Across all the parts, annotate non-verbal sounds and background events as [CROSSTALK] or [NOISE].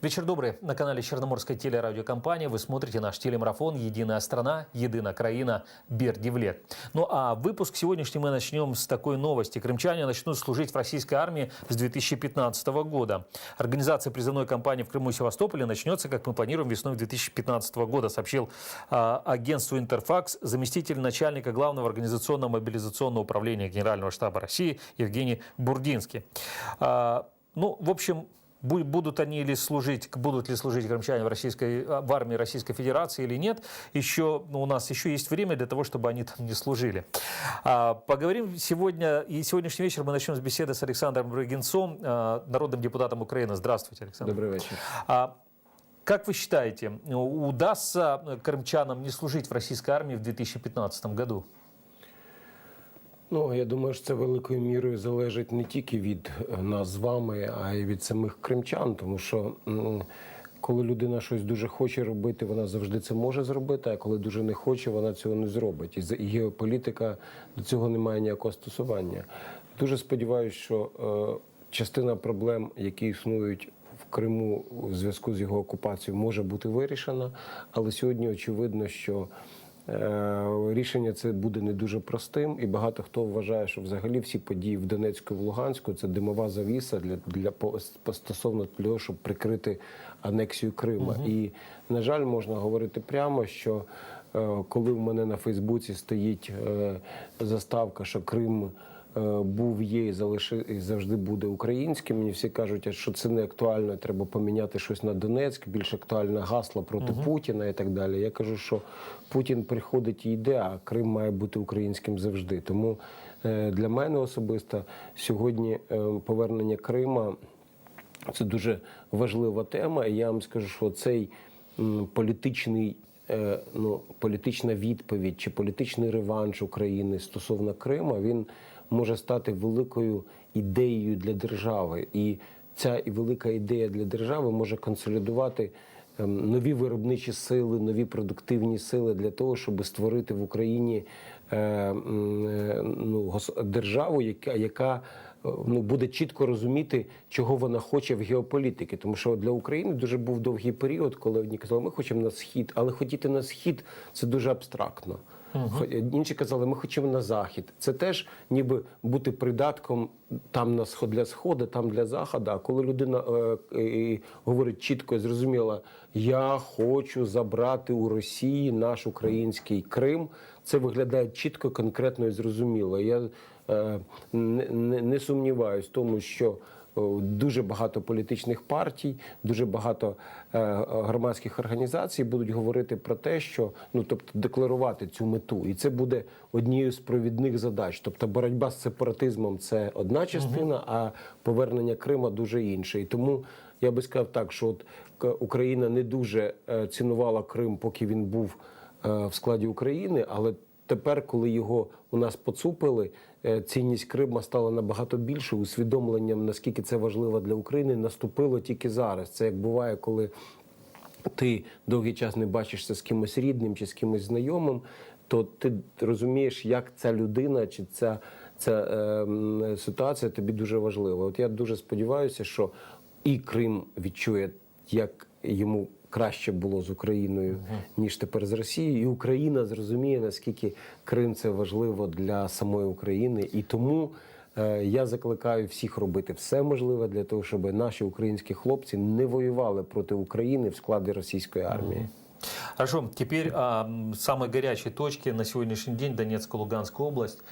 Вечер добрый. На канале Черноморской телерадиокомпании вы смотрите наш телемарафон «Единая страна, единая краина, Бердивлет». Ну а выпуск сегодняшний мы начнем с такой новости. Крымчане начнут служить в российской армии с 2015 года. Организация призывной кампании в Крыму и Севастополе начнется, как мы планируем, весной 2015 года, сообщил а, агентству «Интерфакс» заместитель начальника главного организационно-мобилизационного управления Генерального штаба России Евгений Бурдинский. А, ну, в общем, Будут они ли служить, будут ли служить крымчане в, российской, а, в армии Российской Федерации или нет, еще, ну, у нас еще есть время для того, чтобы они там не служили. А, поговорим сегодня, и сегодняшний вечер мы начнем с беседы с Александром Брагинцом, а, народным депутатом Украины. Здравствуйте, Александр. Добрый вечер. А, как вы считаете, удастся крымчанам не служить в российской армии в 2015 году? Ну я думаю, що це великою мірою залежить не тільки від е, нас з вами, а й від самих кримчан, тому що. Коли людина щось дуже хоче робити, вона завжди це може зробити. А коли дуже не хоче, вона цього не зробить. І геополітика до цього не має ніякого стосування. Дуже сподіваюся, що е, частина проблем, які існують в Криму в зв'язку з його окупацією, може бути вирішена. Але сьогодні очевидно, що Рішення це буде не дуже простим, і багато хто вважає, що взагалі всі події в Донецьку і в Луганську це димова завіса для, для стосовно того, щоб прикрити анексію Крима. І на жаль, можна говорити прямо, що е, коли в мене на Фейсбуці стоїть е, заставка, що Крим. Е, Був, є і залиши і завжди буде українським. Мені всі кажуть, що це не актуально, треба поміняти щось на Донецьк, більш актуальне гасло проти Путіна і так далі. Я кажу, що Путін приходить і йде, а Крим має бути українським завжди. Тому е, для мене особисто сьогодні е, повернення Крима це дуже важлива тема. І я вам скажу, що цей політичний. Е, Ну, політична відповідь чи політичний реванш України стосовно Крима він може стати великою ідеєю для держави, і ця велика ідея для держави може консолідувати ем, нові виробничі сили, нові продуктивні сили для того, щоб створити в Україні е, е, ну, державу, яка, яка ну, буде чітко розуміти, чого вона хоче в геополітики. Тому що для України дуже був довгий період, коли одні казали, ми хочемо на схід, але хотіти на схід це дуже абстракт. Хо- Інші казали, ми хочемо на захід. Це теж ніби бути придатком там на сход для сходу, там для заходу. А коли людина е, е, говорить чітко і зрозуміло, я хочу забрати у Росії наш український Крим, це виглядає чітко, конкретно і зрозуміло. Я е, не, не, не сумніваюсь в тому, що Дуже багато політичних партій, дуже багато е, громадських організацій будуть говорити про те, що ну тобто декларувати цю мету, і це буде однією з провідних задач. Тобто, боротьба з сепаратизмом це одна частина, а повернення Крима дуже інша. І тому я би сказав так, що от Україна не дуже е, цінувала Крим, поки він був е, в складі України, але Тепер, коли його у нас поцупили, е, цінність Крима стала набагато більше. Усвідомленням, наскільки це важливо для України, наступило тільки зараз. Це як буває, коли ти довгий час не бачишся з кимось рідним чи з кимось знайомим, то ти розумієш, як ця людина чи ця, ця е, ситуація тобі дуже важлива. От я дуже сподіваюся, що і Крим відчує, як йому краще було з Україною, ніж тепер з Росією, і Україна зрозуміє, наскільки Крим це важливо для самої України. І тому е, я закликаю всіх робити все можливе для того, щоб наші українські хлопці не воювали проти України в складі російської армії. Хорошо, теперь о м, самой горячей точке на сегодняшний день Донецкая, Луганская область.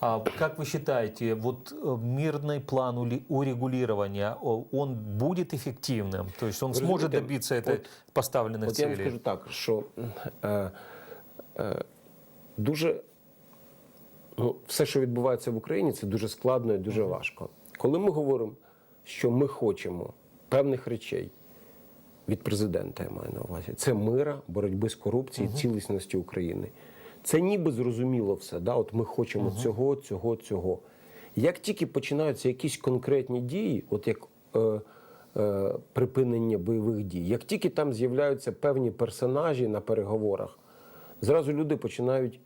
А как вы считаете, вот э, мирный план ули- урегулирования, о, он будет эффективным? То есть он Вы сможет разумеете, добиться этой вот- поставленных От я вам целей? скажу так, що е, е, дуже ну, все, що відбувається в Україні, це дуже складно і дуже важко. Коли ми говоримо, що ми хочемо певних речей від президента, я маю на увазі, це мира, боротьби з корупцією, цілісності України. Це ніби зрозуміло все. Да? От ми хочемо цього, цього, цього. Як тільки починаються якісь конкретні дії, от як е, е, припинення бойових дій, як тільки там з'являються певні персонажі на переговорах, зразу люди починають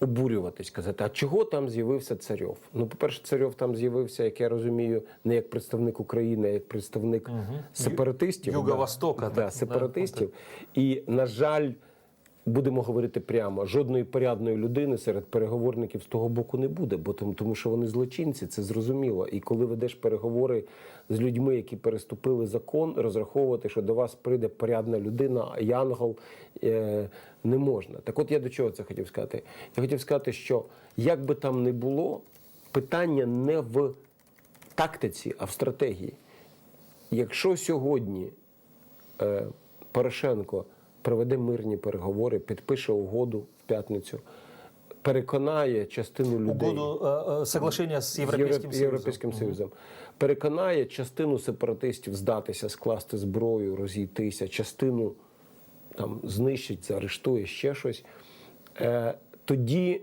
обурюватись, казати, а чого там з'явився царьов? Ну, по-перше, царьов там з'явився, як я розумію, не як представник України, а як представник сепаратистів. Юго-Востока, Да, так, сепаратистів. І, на жаль, будемо говорити прямо, жодної порядної людини серед переговорників з того боку не буде, бо тому, тому що вони злочинці, це зрозуміло. І коли ведеш переговори з людьми, які переступили закон, розраховувати, що до вас прийде порядна людина, янгол е, не можна. Так от я до чого це хотів сказати? Я хотів сказати, що як би там не було, питання не в тактиці, а в стратегії. Якщо сьогодні е, Порошенко проведе мирні переговори, підпише угоду в п'ятницю, переконає частину людей Угоду соглашення э, соглашения з Европейским Євро- Союзом. Європейським Союзом, переконає частину сепаратистів здатися, скласти зброю, розійтися, частину там знищить, заарештує ще щось. Е, тоді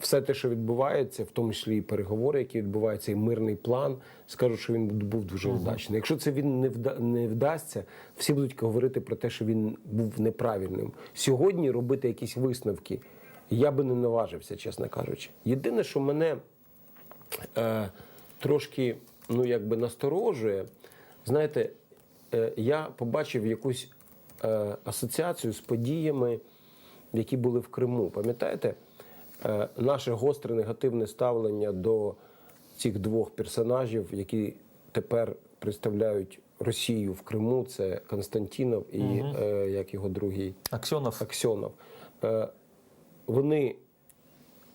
все те, що відбувається, в тому числі і переговори, які відбуваються, і мирний план, скажуть, що він був дуже удачний. Якщо це він не вда- не вдасться, всі будуть говорити про те, що він був неправильним. Сьогодні робити якісь висновки я би не наважився, чесно кажучи. Єдине, що мене е, трошки ну, якби насторожує, знаєте, е, я побачив якусь е, асоціацію з подіями, які були в Криму. Пам'ятаєте, наше гостре негативне ставлення до цих двох персонажів, які тепер представляють Росію в Криму, це Константінов і е, як його другий Аксенов. Аксьонов. Е, Вони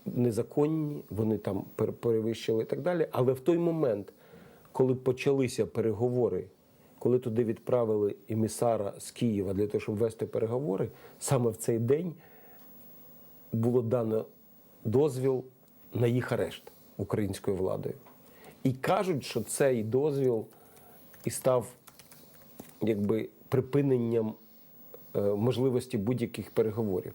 незаконні, вони там пер- перевищили і так далі. Але в той момент, коли почалися переговори, коли туди відправили емісара з Києва для того, щоб вести переговори, саме в цей день було дано дозвіл на їх арешт українською владою. І кажуть, що цей дозвіл і став якби припиненням е, можливості будь-яких переговорів.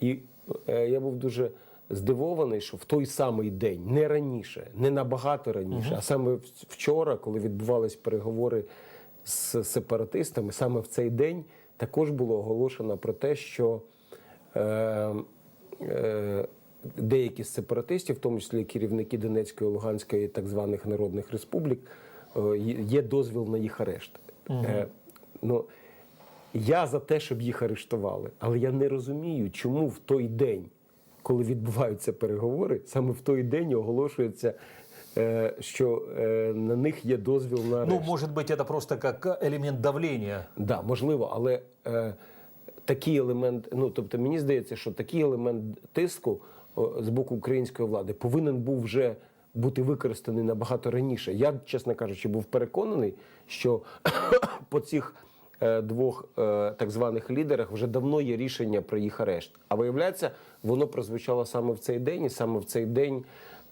І е, я був дуже здивований, що в той самий день, не раніше, не набагато раніше, а саме вчора, коли відбувались переговори з сепаратистами, саме в цей день також було оголошено про те, що е, е, деякі з сепаратистів, в тому числі керівники Донецької, Луганської так званих народних республік, е, є- є дозвіл на їх арешт. Е, ну, я за те, щоб їх арештували, але я не розумію, чому в той день, коли відбуваються переговори, саме в той день оголошується, е, що е, на них є дозвіл на арешт. Ну, может быть, это просто как элемент давления. Да, можливо, але е, такий елемент, ну тобто мені здається, що такий елемент тиску о, з боку української влади повинен був вже бути використаний набагато раніше. Я, чесно кажучи, був переконаний, що [COUGHS] по цих е, двох е, так званих лідерах вже давно є рішення про їх арешт. А виявляється, воно прозвучало саме в цей день, і саме в цей день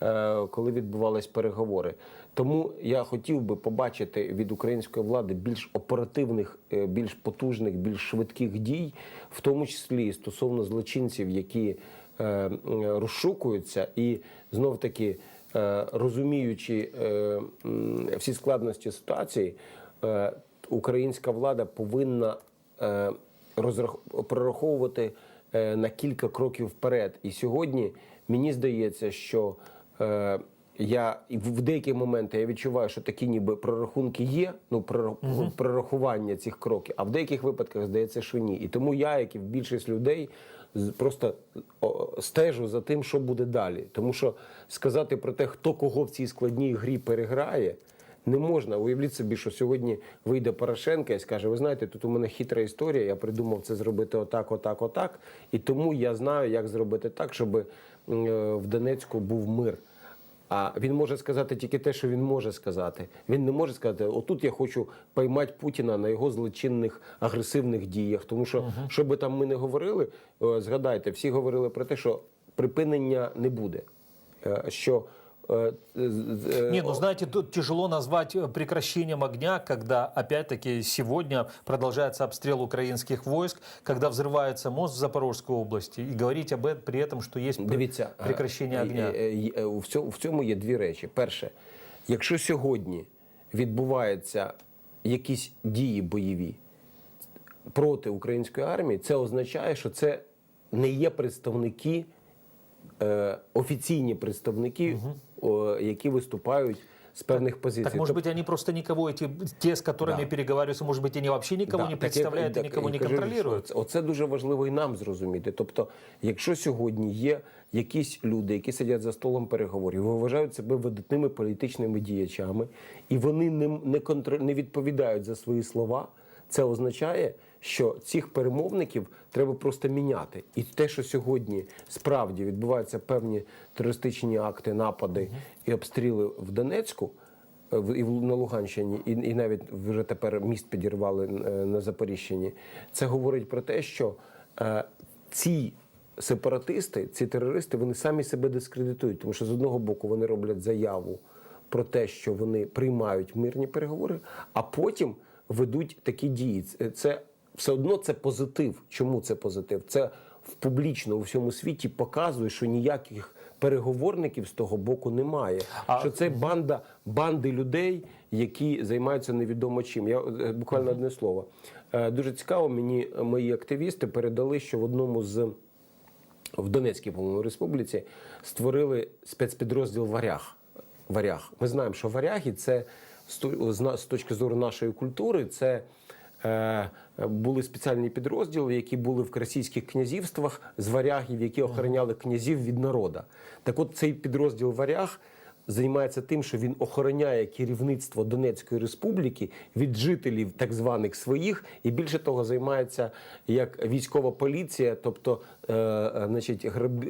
е, коли відбувались переговори. Тому я хотів би побачити від української влади більш оперативних, е, більш потужних, більш швидких дій, в тому числі стосовно злочинців, які е, розшукуються, і знов таки е, розуміючи е, всі складності ситуації, е, українська влада повинна е, прораховувати е, на кілька кроків вперед. І сьогодні мені здається, що е, я в деякі моменти я відчуваю, що такі ніби прорахунки є, ну прорахування цих кроків, а в деяких випадках здається, що ні. І тому я, як і більшість людей, просто стежу за тим, що буде далі. Тому що сказати про те, хто кого в цій складній грі переграє. Не можна уявіть собі, що сьогодні вийде Порошенко і скаже: ви знаєте, тут у мене хитра історія, я придумав це зробити отак, отак, отак. І тому я знаю, як зробити так, щоб е, в Донецьку був мир. А він може сказати тільки те, що він може сказати. Він не може сказати, отут я хочу поймати Путіна на його злочинних агресивних діях. Тому що, що би там ми не говорили, е, згадайте, всі говорили про те, що припинення не буде. Е, Що Не, ну знаете, тут тяжело назвать э, прекращением огня, когда опять-таки сегодня продолжается обстрел украинских войск, когда взрывается мост в Запорожской области, и говорить об этом при этом, что есть пр- Дивіться, прекращение е, огня. е, е, е, В цьому, в цьому є дві речі. Перше, якщо сьогодні відбуваються якісь дії бойові проти української армії, це означає, що це не є представники е, офіційні представники, о, які виступають з певних позицій. Так, может Тобто- быть, они просто никого, эти, те, с которыми Да. переговариваются, может быть, они вообще никого Да, не так я- представляют и так никого я не кажу, що контролируют. це- Оце дуже важливо і нам зрозуміти. Тобто, якщо сьогодні є якісь люди, які сидять за столом переговорів, вважають себе видатними політичними діячами, і вони не, не, контр... не відповідають за свої слова, це означає, що цих перемовників треба просто міняти. І те, що сьогодні справді відбуваються певні терористичні акти, напади і обстріли в Донецьку. е, і на Луганщині, і, і навіть вже тепер міст підірвали е, на Запоріжчині. Це говорить про те, що е, ці сепаратисти, ці терористи, вони самі себе дискредитують, тому що з одного боку вони роблять заяву про те, що вони приймають мирні переговори, а потім ведуть такі дії. Це все одно це позитив. Чому це позитив? Це в публічно у всьому світі показує, що ніяких переговорників з того боку немає. А- що це банда банди людей, які займаються невідомо чим. Я е, буквально одне слово. Е, Дуже цікаво. Мені мої активісти передали, що в одному з в Донецькій, по-моєму, республіці створили спецпідрозділ Варяг. Варяг. Ми знаємо, що варяги це з то- з точки зору нашої культури, це були спеціальні підрозділи, які були в російських князівствах з варягів, які охороняли князів від народа. Так от цей підрозділ Варяг займається тим, що він охороняє керівництво Донецької республіки від жителів так званих своїх, і більше того, займається як військова поліція, тобто е, е, значить, граб,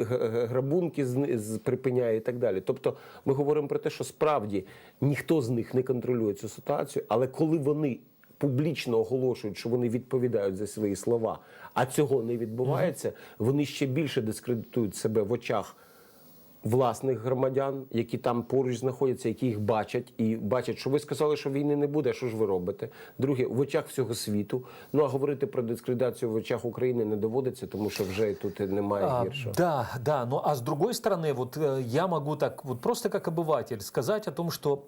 грабунки з, з припиняє і так далі. Тобто, ми говоримо про те, що справді ніхто з них не контролює цю ситуацію, але коли вони публічно оголошують, що вони відповідають за свої слова, а цього не відбувається, вони ще більше дискредитують себе в очах власних громадян, які там поруч знаходяться, які їх бачать, і бачать, що ви сказали, що війни не буде. Що ж ви робите? Друге, в очах всього світу. Ну а говорити про дискредитацію в очах України не доводиться, тому що вже тут немає А, гіршого. да, да. Ну а с другой стороны, вот э, я могу так вот просто как обыватель сказать о том, что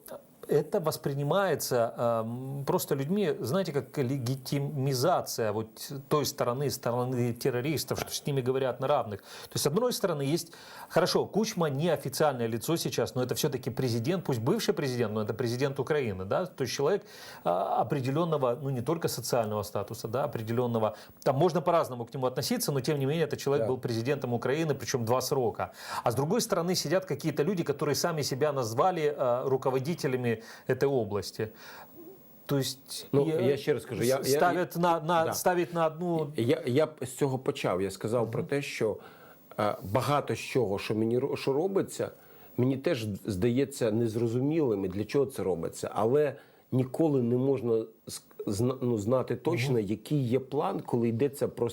Это воспринимается эм, просто людьми, знаете, как легитимизация вот той стороны, стороны террористов, что с ними говорят на равных. То есть, с одной стороны, есть, хорошо, Кучма не официальное лицо сейчас, но это все-таки президент, пусть бывший президент, но это президент Украины, да, то есть человек а, определенного, ну не только социального статуса, да, определенного, там можно по-разному к нему относиться, но тем не менее, этот человек Да. был президентом Украины, причем два срока. А с другой стороны сидят какие-то люди, которые сами себя назвали э, руководителями этой области. То есть Ну, э, я ще раз скажу, я- я- на, на, Да. ставить на одну Я, я з цього почав. Я сказав про те, що е, багато з чого, що мені що робиться, мені теж здається незрозумілим, для чого це робиться. Але ніколи не можна ну, знати точно, який є план, коли йдеться про,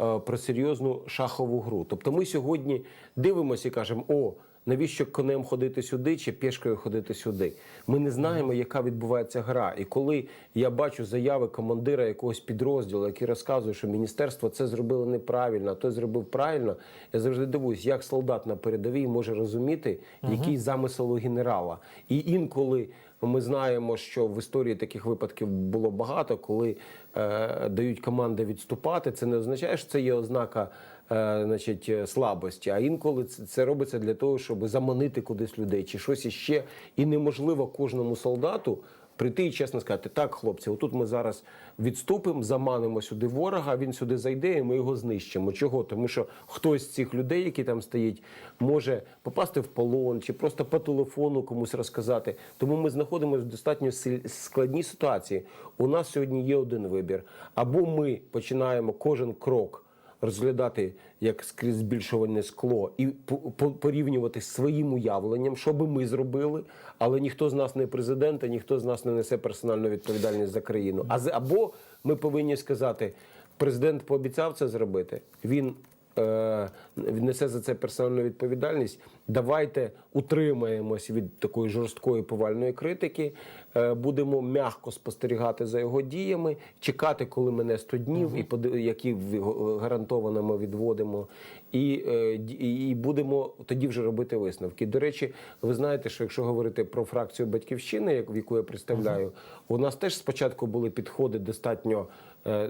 е, про серйозну шахову гру. Тобто ми сьогодні дивимося і кажемо, о. Навіщо конем ходити сюди чи пішкою ходити сюди? Ми не знаємо, яка відбувається гра. І коли я бачу заяви командира якогось підрозділу, який розказує, що міністерство це зробило неправильно, а той зробив правильно, я завжди дивуюсь, як солдат на передовій може розуміти, який замисел у генерала. І інколи ми знаємо, що в історії таких випадків було багато, коли е, дають команди відступати. Це не означає, що це є ознака е, значить, слабості. А інколи це, це робиться для того, щоб заманити кудись людей чи щось іще. І неможливо кожному солдату. Прийти і чесно сказати, так, хлопці, отут ми зараз відступимо, заманимо сюди ворога, він сюди зайде, і ми його знищимо. Чого? Тому що хтось з цих людей, які там стоїть, може попасти в полон чи просто по телефону комусь розказати. Тому ми знаходимося в достатньо складній ситуації. У нас сьогодні є один вибір: або ми починаємо кожен крок розглядати як скрізь збільшувальне скло і по- по- порівнювати з своїм уявленням, що би ми зробили, але ніхто з нас не президент, а ніхто з нас не несе персональну відповідальність за країну. А або ми повинні сказати, президент пообіцяв це зробити. Він е, несе за це персональну відповідальність. Давайте утримаємось від такої жорсткої повальної критики. е, Будемо м'яко спостерігати за його діями, чекати, коли мене 100 днів, і поди- які в- гарантовано ми відводимо, і, е, і будемо тоді вже робити висновки. До речі, ви знаєте, що якщо говорити про фракцію батьківщини, яку я представляю, у нас теж спочатку були підходи достатньо е,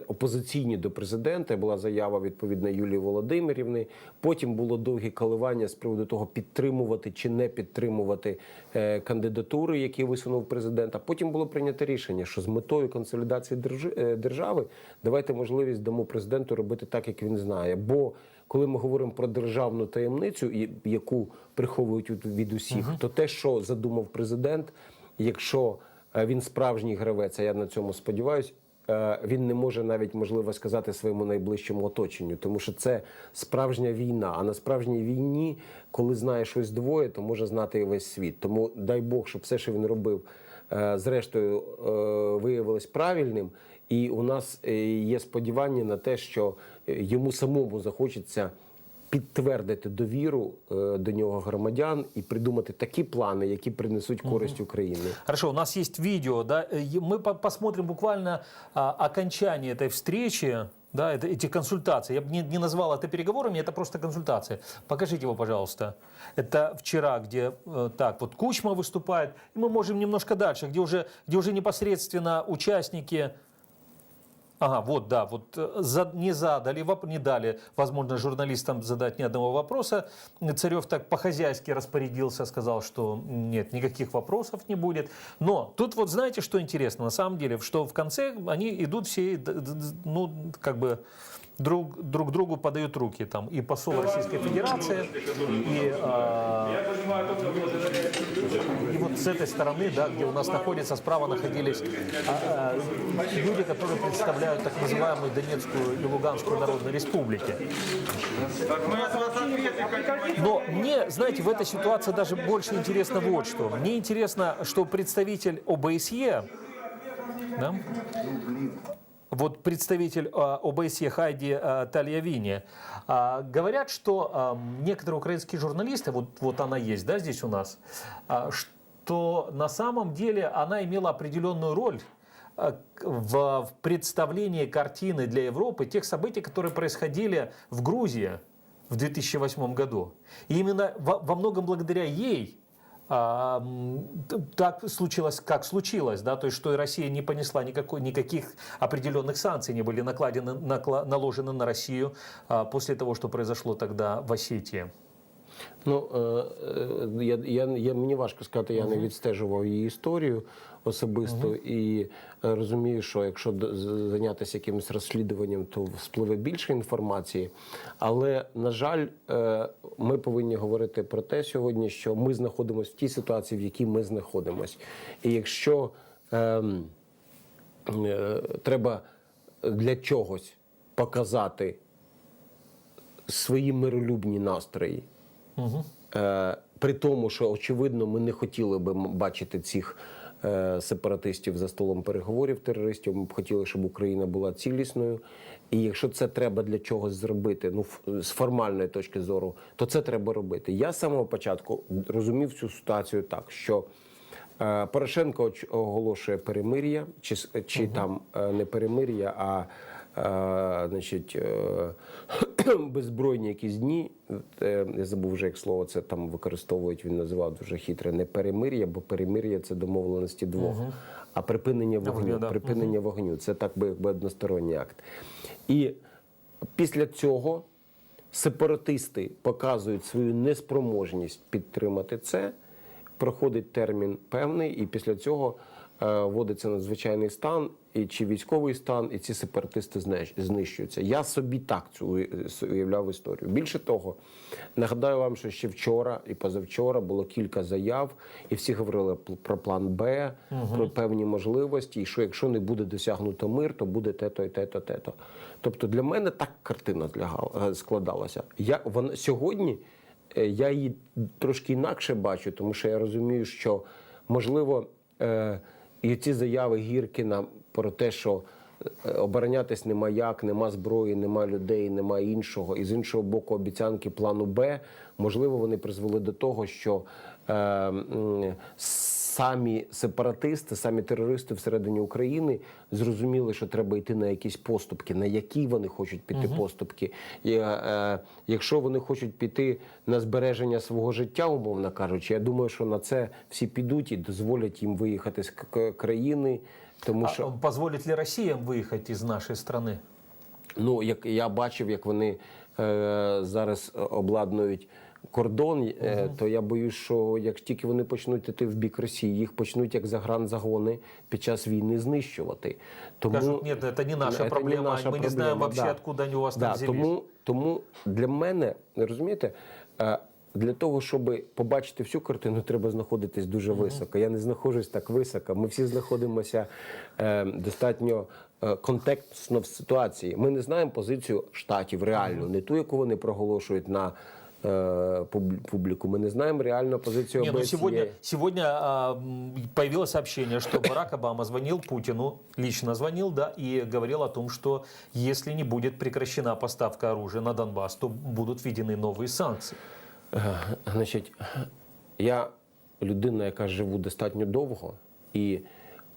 опозиційні до президента. Була заява відповідна Юлії Володимирівни. Потім було довгі коливання з приводу того, підтримувати чи не підтримувати е, кандидатури, які висунув президент. А потім було прийнято рішення, що з метою консолідації е, держави давайте можливість дамо президенту робити так, як він знає. Бо коли ми говоримо про державну таємницю, яку приховують від- усіх, то те, що задумав президент, якщо е, він справжній гравець, а я на цьому сподіваюся. Е, Він не може навіть можливо сказати своєму найближчому оточенню, тому що це справжня війна. А на справжній війні, коли знає щось двоє, то може знати і весь світ. Тому дай Бог, щоб все, що він робив, е, зрештою е, виявилось правильним. І у нас є сподівання на те, що йому самому захочеться підтвердити довіру е, до нього громадян і придумати такі плани, які принесуть користь Україні. Хорошо, у нас есть видео, да, э, е- мы по- посмотрим буквально а, окончание этой встречи, да, это, эти консультации. Я бы не, не назвал это переговорами, это просто консультации. Покажите его, пожалуйста. Это вчера, где э, так вот Кучма выступает, и мы можем немножко дальше, где уже, где уже непосредственно участники Ага, вот, да, вот э, за- не задали, не дали, возможно, журналистам задать ни одного вопроса. Царев так по-хозяйски распорядился, сказал, что нет, никаких вопросов не будет. Но тут вот знаете, что интересно, на самом деле, что в конце они идут все, ну, как бы друг, друг другу подают руки. Там и посол Российской Федерации, и, а, и вот с этой стороны, да, где у нас находится, справа находились а, а, люди, которые представляют так называемую Донецкую и Луганскую народные республики. Но мне, знаете, в этой ситуации даже больше интересно вот что. Мне интересно, что представитель ОБСЕ, да, вот представитель а, ОБСЕ Хайди а, Тальявини, а, говорят, что некоторые украинские журналисты, вот, вот она есть, да, здесь у нас, что на самом деле она имела определенную роль в, представлении картины для Европы тех событий, которые происходили в Грузии в 2008 году. И именно во, во многом благодаря ей так случилось, как случилось, да, то есть что и Россия не понесла никакой, никаких определенных санкций не были накладены, накла- наложены на Россию а, после того, что произошло тогда в Осетии. Ну е, е, я, я, я мені важко сказати, я не відстежував її історію особисто і е, розумію, що якщо зайнятися якимось розслідуванням, то спливе більше інформації. Але на жаль, ми повинні говорити про те сьогодні, що ми знаходимося в тій ситуації, в якій ми знаходимося. І якщо ем, е, треба для чогось показати свої миролюбні настрої. Е, при тому, що очевидно, ми не хотіли би бачити цих е, сепаратистів за столом переговорів терористів. Ми б хотіли, щоб Україна була цілісною. І якщо це треба для чогось зробити, ну з формальної точки зору, то це треба робити. Я з самого початку розумів цю ситуацію так, що е, Порошенко оголошує перемир'я, чи, чи там е, не перемир'я, а значить, е, [CLEARS THROAT] беззбройні якісь дні. Я забув вже як слово це там використовують. Він називав дуже хитре не перемир'я, бо перемир'я це домовленості двох, а припинення вогню. Да. Припинення вогню це так би якби односторонній акт. І після цього сепаратисти показують свою неспроможність підтримати це. Проходить термін певний, і після цього вводиться надзвичайний стан, і чи військовий стан, і ці сепаратисти знищуються. Я собі так цю уявляв історію. Більше того, нагадаю вам, що ще вчора і позавчора було кілька заяв, і всі говорили про план Б, про певні можливості, і що якщо не буде досягнуто мир, то буде те-то і те-то, те-то. Тобто для мене так картина е, складалася. Я вона сьогодні. Е, Я її трошки інакше бачу, тому що я розумію, що можливо е, і ці заяви Гіркіна про те, що е, оборонятись нема як, нема зброї, нема людей, нема іншого. І з іншого боку, обіцянки плану Б, можливо, вони призвели до того, що е, самі сепаратисти, самі терористи всередині України зрозуміли, що треба йти на якісь поступки, на які вони хочуть піти поступки. І, е, якщо вони хочуть піти на збереження свого життя, умовно кажучи, я думаю, що на це всі підуть і дозволять їм виїхати з країни, Тому А, що позволит ли Россия выехать из нашей страны? Ну, як я бачив, як вони е, зараз обладнують кордон, е, то я боюсь, що як тільки вони почнуть іти в бік Росії, їх почнуть як загранзагони під час війни знищувати. Тому Скажут, нет, это не наша Це не проблема, наша мы не знаем проблема, вообще, да. откуда они у вас Да, там взялись. тому, тому для мене, розумієте, е, для того, щоб побачити всю картину, треба знаходитись дуже високо. Я не знаходжусь так високо. Ми всі знаходимося е, достатньо е, контекстно в ситуації. Ми не знаємо позицію штатів реальну, не ту, яку вони проголошують на е, пуб- публіку. Ми не знаємо реальну позицію Не, ну сегодня, сегодня а, появилось сообщение, что [COUGHS] Барак Обама звонил Путину, лично звонил, да, и говорил о том, что если не будет прекращена поставка оружия на Донбасс, то будут введены новые санкции. Е, Значить, я людина, яка живу достатньо довго, і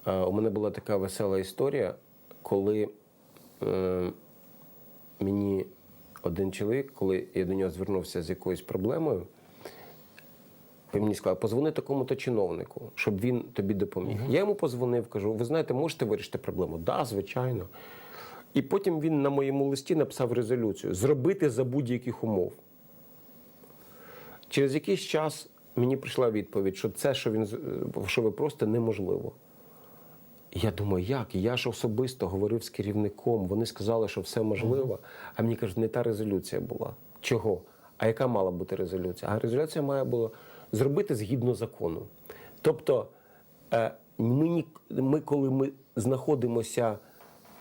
е, у мене була така весела історія, коли е, мені один чоловік, коли я до нього звернувся з якоюсь проблемою, він мені сказав, позвони такому-то чиновнику, щоб він тобі допоміг. Я йому позвонив, кажу, ви знаєте, можете вирішити проблему? Да, звичайно. І потім він на моєму листі написав резолюцію зробити за будь-яких умов. Через якийсь час мені прийшла відповідь, що це, що він що ви просто неможливо. Я думаю, як? Я ж особисто говорив з керівником. Вони сказали, що все можливо. А мені кажуть, не та резолюція була. Чого? А яка мала бути резолюція? А резолюція має була зробити згідно закону. Тобто, е, ми, ми коли ми знаходимося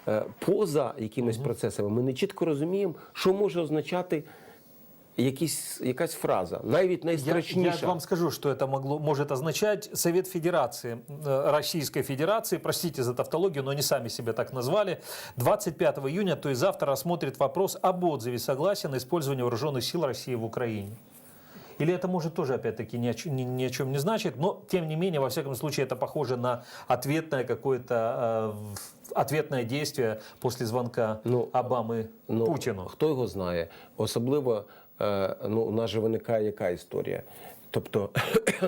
е, поза якимись процесами, ми не чітко розуміємо, що може означати якісь, якась фраза, навіть Я, найстрашніша. я вам скажу, что это могло, может означать Совет Федерации, э, Российской Федерации, простите за тавтологию, но они сами себя так назвали, 25 июня, то есть завтра рассмотрит вопрос об отзыве согласия на использование вооруженных сил России в Украине. Или это может тоже, опять-таки, ни о, чем, ни, ни о чем не значит, но, тем не менее, во всяком случае, это похоже на ответное какое-то э, в- ответное действие после звонка Ну, Обамы Ну, Путину. Хто його знає? Особливо е, ну, у нас же виникає яка історія. Тобто,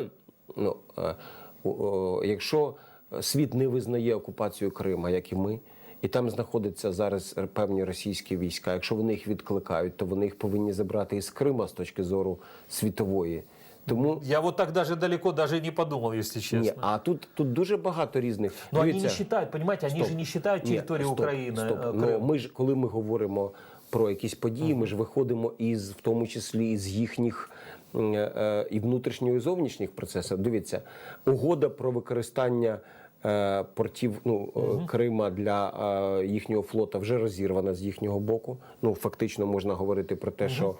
[COUGHS] ну, е, о- о, якщо світ не визнає окупацію Крима, як і ми, і там знаходяться зараз певні російські війська, якщо вони їх відкликають, то вони їх повинні забрати із Крима з точки зору світової. Тому Я вот так даже далеко даже не подумал, если честно. ні, а тут, тут дуже багато різних. Но они Дивіться, не считают, понимаете, они Стоп. же не считают Ні, территорию стоп, Украины. Стоп. э, Ну, Крым. ми ж, коли ми говоримо про якісь події, ми ж виходимо із, в тому числі із їхніх м, е, і внутрішньо і зовнішніх процесів. Дивіться, угода про використання. е, Портів ну, е, Крима для а, їхнього флота вже розірвана з їхнього боку. Ну фактично можна говорити про те, що к-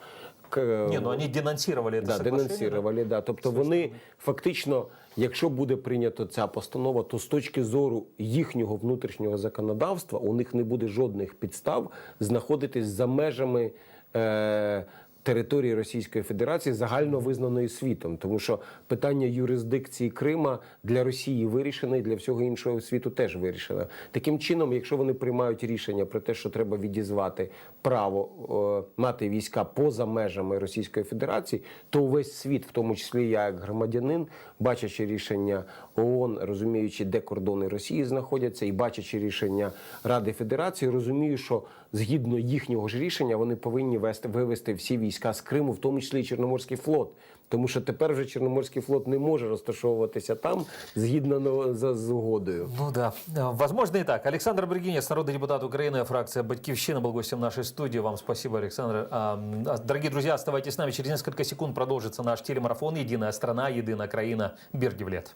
Не, ну вони денонсировали Да, це денонсировали, да. Тобто вони фактично, якщо буде прийнято ця постанова, то з точки зору їхнього внутрішнього законодавства у них не буде жодних підстав знаходитись за межами. Е- Території Російської Федерації загально визнаної світом, тому що питання юрисдикції Крима для Росії вирішене і для всього іншого світу теж вирішено. Таким чином, якщо вони приймають рішення про те, що треба відізвати право е, мати війська поза межами Російської Федерації, то увесь світ, в тому числі я як громадянин, бачачи рішення ООН, розуміючи, де кордони Росії знаходяться, і бачачи рішення Ради Федерації, розумію, що згідно їхнього ж рішення вони повинні вести вивести всі війська з Криму, в тому числі і Чорноморський флот. Тому що тепер вже Чорноморський флот не може розташовуватися там згідно но- за з угодою. Ну да, А, возможно и так. Александр Бригинец, народный депутат Украины, фракция «Батькивщина», был гостем нашей студии. Вам спасибо, Александр. А, м, а, Дорогие друзья, оставайтесь с нами. Через несколько секунд продолжится наш телемарафон «Единая страна, единая краина». Бердивлет.